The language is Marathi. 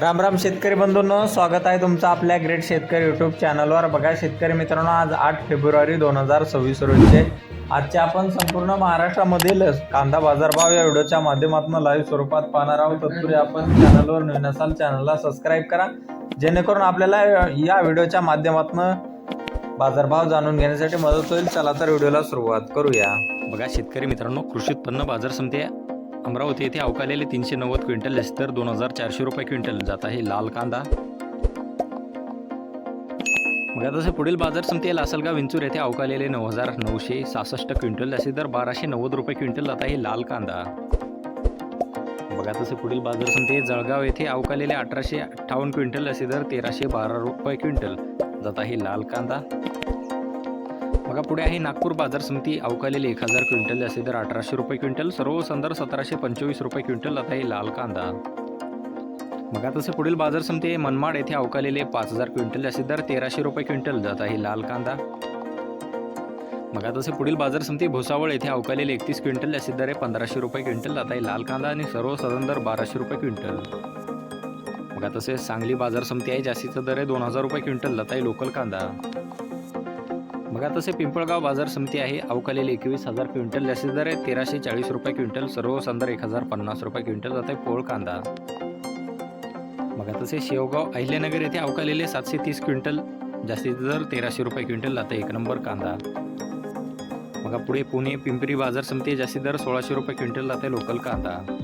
राम राम शेतकरी बंधूंनो स्वागत आहे तुमचं आपल्या ग्रेट शेतकरी यूट्यूब चॅनलवर बघा शेतकरी मित्रांनो आज आठ फेब्रुवारी दोन हजार सव्वीस रोजीचे आजच्या आपण संपूर्ण महाराष्ट्रामधील कांदा बाजारभाव या व्हिडिओच्या माध्यमातून लाईव्ह स्वरूपात पाहणार आहोत. तत्पूर्वी आपण चॅनलवर नवीन असाल चॅनलला सबस्क्राईब करा. जेणेकरून आपल्याला या व्हिडिओच्या माध्यमातून बाजारभाव जाणून घेण्यासाठी मदत होईल. चला तर व्हिडिओला सुरुवात करूया. बघा शेतकरी मित्रांनो कृषी उत्पन्न बाजार समिती अमरावती येथे अवकालेले तीनशे नव्वद क्विंटल तर दोन हजार चारशे रुपये क्विंटल. जात आहे लाल कांदा. बघा तसे पुढील बाजार समिती लासलगाव विंचूर येथे अवकालेले नऊ हजार नऊशे सहासष्ट क्विंटल असे दर बाराशे नव्वद रुपये क्विंटल जात आहे लाल कांदा. बघा तसे पुढील बाजार समिती जळगाव येथे अवकालेले अठराशे अठ्ठावन्न क्विंटल असे दर तेराशे बारा रुपये क्विंटल जात आहे लाल कांदा. बघा पुढे आहे नागपूर बाजार समिती. अवकालेले एक हजार क्विंटल असे दर अठराशे रुपये क्विंटल. सर्व संदर सतराशे पंचवीस रुपये क्विंटल. आता आहे लाल कांदा. बघा तसे पुढील बाजार समिती आहे. मनमाड येथे अवकालेले पाच हजार क्विंटल असे दर तेराशे रुपये क्विंटल. जात आहे लाल कांदा. बघा तसे पुढील बाजार समिती भुसावळ येथे अवकालेले एकतीस क्विंटल असे दर आहे पंधराशे रुपये क्विंटल. जात आहे लाल कांदा आणि सर्व साधारण दर बाराशे रुपये क्विंटल. बघा तसे सांगली बाजार समिती आहे जास्तीचा दर आहे दोन हजार रुपये क्विंटल. जात आहे लोकल कांदा. बघा तसे पिंपळगाव बाजार समिती आहे. अवकालेले एकवीस हजार क्विंटल जास्तीत दर आहे. तेराशे चाळीस रुपये क्विंटल सर्व संदर एक हजार पन्नास रुपये क्विंटल जात आहे पोळ कांदा. बघा तसे शेवगाव अहिल्यानगर येथे अवकालेले सातशे तीस क्विंटल जास्तीत दर तेराशे रुपये क्विंटल जात आहे एक नंबर कांदा. बघा पुढे पुणे पिंपरी बाजार समिती आहे, जास्तीत दर सोळाशे रुपये क्विंटल जात आहे लोकल कांदा.